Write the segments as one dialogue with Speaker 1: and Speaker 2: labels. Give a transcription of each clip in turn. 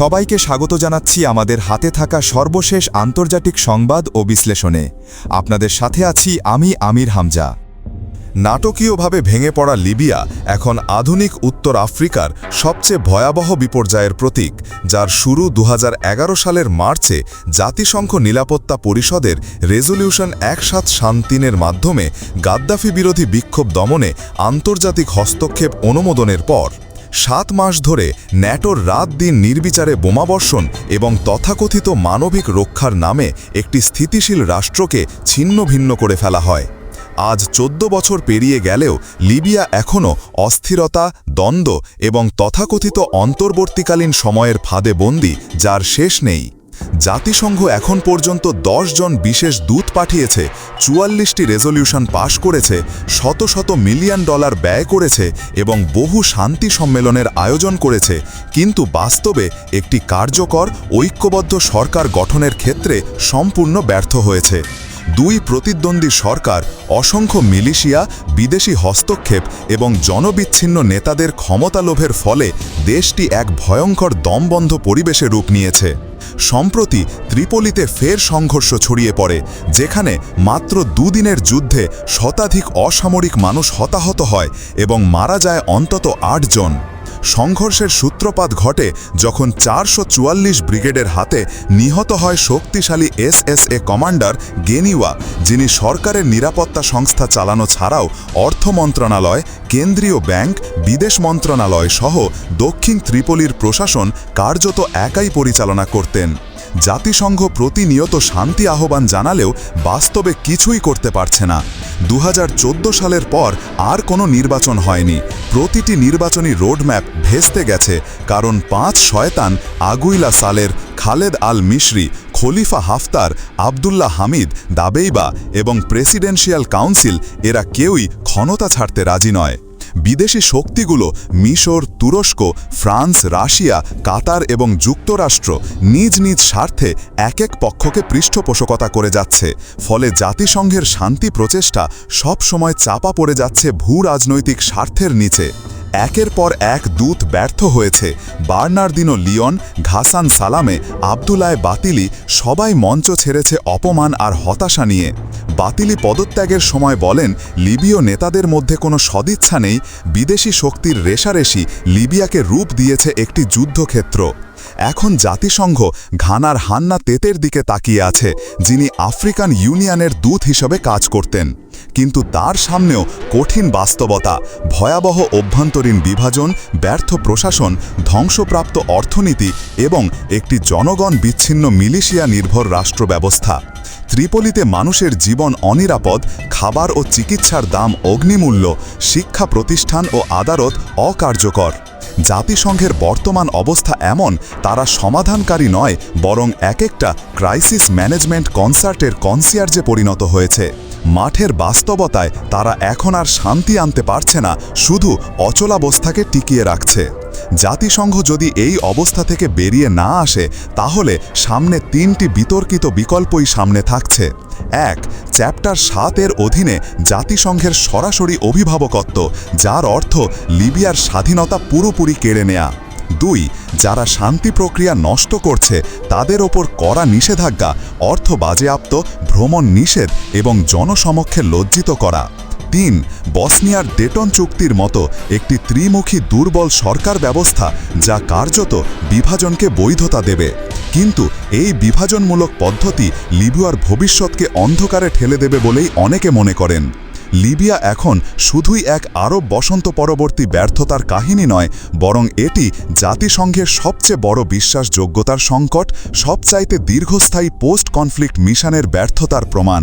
Speaker 1: সবাইকে স্বাগত জানাচ্ছি আমাদের হাতে থাকা সর্বশেষ আন্তর্জাতিক সংবাদ ও বিশ্লেষণে। আপনাদের সাথে আছি আমি আমির হামজা।
Speaker 2: নাটকীয়ভাবে ভেঙে পড়া লিবিয়া এখন আধুনিক উত্তর আফ্রিকার সবচেয়ে ভয়াবহ বিপর্যয়ের প্রতীক, যার শুরু দু হাজার এগারো সালের মার্চে জাতিসংঘ নিরাপত্তা পরিষদের রেজলিউশন এক সাত শান্তিনের মাধ্যমে গাদ্দাফি বিরোধী বিক্ষোভ দমনে আন্তর্জাতিক হস্তক্ষেপ অনুমোদনের পর। সাত মাস ধরে ন্যাটোর রাত দিন নির্বিচারে বোমাবর্ষণ এবং তথাকথিত মানবিক রক্ষার নামে একটি স্থিতিশীল রাষ্ট্রকে ছিন্ন ভিন্ন করে ফেলা হয়। আজ চোদ্দ বছর পেরিয়ে গেলেও লিবিয়া এখনও অস্থিরতা, দ্বন্দ্ব এবং তথাকথিত অন্তর্বর্তীকালীন সময়ের ফাঁদে বন্দী, যার শেষ নেই। জাতিসংঘ এখন পর্যন্ত দশ জন বিশেষ দূত পাঠিয়েছে, চুয়াল্লিশটি রেজলিউশন পাশ করেছে, শত শত মিলিয়ন ডলার ব্যয় করেছে এবং বহু শান্তি সম্মেলনের আয়োজন করেছে। কিন্তু বাস্তবে একটি কার্যকর, ঐক্যবদ্ধ সরকার গঠনের ক্ষেত্রে সম্পূর্ণ ব্যর্থ হয়েছে। দুই প্রতিদ্বন্দ্বী সরকার, অসংখ্য মিলিশিয়া, বিদেশি হস্তক্ষেপ এবং জনবিচ্ছিন্ন নেতাদের ক্ষমতালোভের ফলে দেশটি এক ভয়ঙ্কর দমবন্ধ পরিবেশে রূপ নিয়েছে। সম্প্রতি ত্রিপলিতে ফের সংঘর্ষ ছড়িয়ে পড়ে, যেখানে মাত্র দুদিনের যুদ্ধে শতাধিক অসামরিক মানুষ হতাহত হয় এবং মারা যায় অন্তত আটজন। সংঘর্ষের সূত্রপাত ঘটে যখন চারশো চুয়াল্লিশ ব্রিগেডের হাতে নিহত হয় শক্তিশালী এসএসএ কমান্ডার গেনিওয়া, যিনি সরকারের নিরাপত্তা সংস্থা চালানো ছাড়াও অর্থ মন্ত্রণালয়, কেন্দ্রীয় ব্যাংক, বিদেশ মন্ত্রণালয় সহ দক্ষিণ ত্রিপলির প্রশাসন কার্যত একাই পরিচালনা করতেন। জাতিসংঘ প্রতিনিয়ত শান্তি আহ্বান জানালেও বাস্তবে কিছুই করতে পারছে না। দু হাজার চোদ্দ সালের পর আর কোনো নির্বাচন হয়নি। প্রতিটি নির্বাচনী রোডম্যাপ ভেস্তে গেছে, কারণ পাঁচ শয়তান আগুইলা সালের খালেদ আল মিশরি, খলিফা হাফতার, আবদুল্লাহ হামিদ, দাবেইবা এবং প্রেসিডেন্সিয়াল কাউন্সিল এরা কেউই ক্ষমতা ছাড়তে রাজি নয়। বিদেশি শক্তিগুলো মিশর, তুরস্ক, ফ্রান্স, রাশিয়া, কাতার এবং যুক্তরাষ্ট্র নিজ নিজ স্বার্থে এক এক পক্ষকে পৃষ্ঠপোষকতা করে যাচ্ছে। ফলে জাতিসংঘের শান্তি প্রচেষ্টা সবসময় চাপা পড়ে যাচ্ছে ভূ রাজনৈতিক স্বার্থের নিচে। একের পর এক দূত ব্যর্থ হয়েছে। বার্নার্দিনো লিওন, ঘাসান সালামে, আবদুলায় বাতিলি সবাই মঞ্চ ছেড়েছে অপমান আর হতাশা নিয়ে। বাতিলি পদত্যাগের সময় বলেন, লিবীয় নেতাদের মধ্যে কোনো সদিচ্ছা নেই। বিদেশি শক্তির রেশারেশি লিবিয়াকে রূপ দিয়েছে একটি যুদ্ধক্ষেত্র। এখন জাতিসংঘ ঘানার হান্না তেতের দিকে তাকিয়ে আছে, যিনি আফ্রিকান ইউনিয়নের দূত হিসেবে কাজ করতেন। কিন্তু তার সামনেও কঠিন বাস্তবতা, ভয়াবহ অভ্যন্তরীণ বিভাজন, ব্যর্থ প্রশাসন, ধ্বংসপ্রাপ্ত অর্থনীতি এবং একটি জনগণ বিচ্ছিন্ন মিলিশিয়া নির্ভর রাষ্ট্র ব্যবস্থা ত্রিপলিতে মানুষের জীবন অনিরাপদ, খাবার ও চিকিৎসার দাম অগ্নিমূল্য, শিক্ষা প্রতিষ্ঠান ও আদালত অকার্যকর। জাতিসংঘের বর্তমান অবস্থা এমন, তারা সমাধানকারী নয়, বরং এক একটা ক্রাইসিস ম্যানেজমেন্ট কনসার্টের কনসিয়ার্জে পরিণত হয়েছে। মাঠের বাস্তবতায় তারা এখন আর শান্তি আনতে পারছে না, শুধু অচলাবস্থাকে টিকিয়ে রাখছে। জাতিসংঘ যদি এই অবস্থা থেকে বেরিয়ে না আসে, তাহলে সামনে তিনটি বিতর্কিত বিকল্পই সামনে থাকছে। এক, চ্যাপ্টার সাতের অধীনে জাতিসংঘের সরাসরি অভিভাবকত্ব, যার অর্থ লিবিয়ার স্বাধীনতা পুরোপুরি কেড়ে নেয়া। দুই, যারা শান্তি প্রক্রিয়া নষ্ট করছে, তাদের ওপর কড়া নিষেধাজ্ঞা, অর্থ বাজেয়াপ্ত, ভ্রমণ নিষেধ এবং জনসমক্ষে লজ্জিত করা। তিন, বসনিয়ার ডেটন চুক্তির মতো একটি ত্রিমুখী দুর্বল সরকার ব্যবস্থা যা কার্যত বিভাজনকে বৈধতা দেবে। কিন্তু এই বিভাজনমূলক পদ্ধতি লিবিয়ার ভবিষ্যৎকে অন্ধকারে ঠেলে দেবে বলেই অনেকে মনে করেন। লিবিয়া এখন শুধুই এক আরব বসন্ত পরবর্তী ব্যর্থতার কাহিনী নয়, বরং এটি জাতিসংঘের সবচেয়ে বড় বিশ্বাসযোগ্যতার সংকট, সবচাইতে দীর্ঘস্থায়ী পোস্ট কনফ্লিক্ট মিশনের ব্যর্থতার প্রমাণ।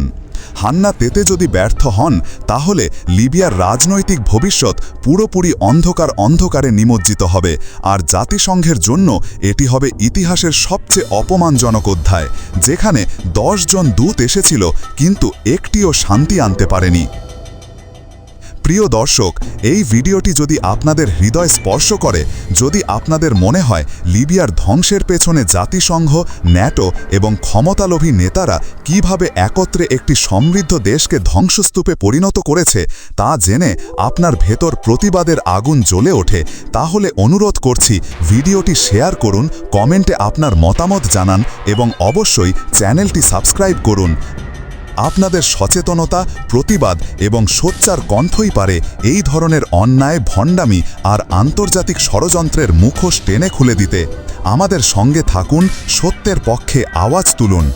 Speaker 2: হান্না পেতে যদি ব্যর্থ হন, তাহলে লিবিয়ার রাজনৈতিক ভবিষ্যৎ পুরোপুরি অন্ধকার অন্ধকারে নিমজ্জিত হবে। আর জাতিসংঘের জন্য এটি হবে ইতিহাসের সবচেয়ে অপমানজনক অধ্যায়, যেখানে জন দূত এসেছিল, কিন্তু একটিও শান্তি আনতে পারেনি। প্রিয় দর্শক, এই ভিডিওটি যদি আপনাদের হৃদয় স্পর্শ করে, যদি আপনাদের মনে হয় লিবিয়ার ধ্বংসের পেছনে জাতিসংঘ, ন্যাটো এবং ক্ষমতালোভী নেতারা কীভাবে একত্রে একটি সমৃদ্ধ দেশকে ধ্বংসস্তূপে পরিণত করেছে, তা জেনে আপনার ভেতর প্রতিবাদের আগুন জ্বলে ওঠে, তাহলে অনুরোধ করছি ভিডিওটি শেয়ার করুন, কমেন্টে আপনার মতামত জানান এবং অবশ্যই চ্যানেলটি সাবস্ক্রাইব করুন। আপনাদের সচেতনতা, প্রতিবাদ এবং সোচ্চার কণ্ঠই পারে এই ধরনের অন্যায়, ভণ্ডামি আর আন্তর্জাতিক ষড়যন্ত্রের মুখোশ টেনে খুলে দিতে। আমাদের সঙ্গে থাকুন, সত্যের পক্ষে আওয়াজ তুলুন।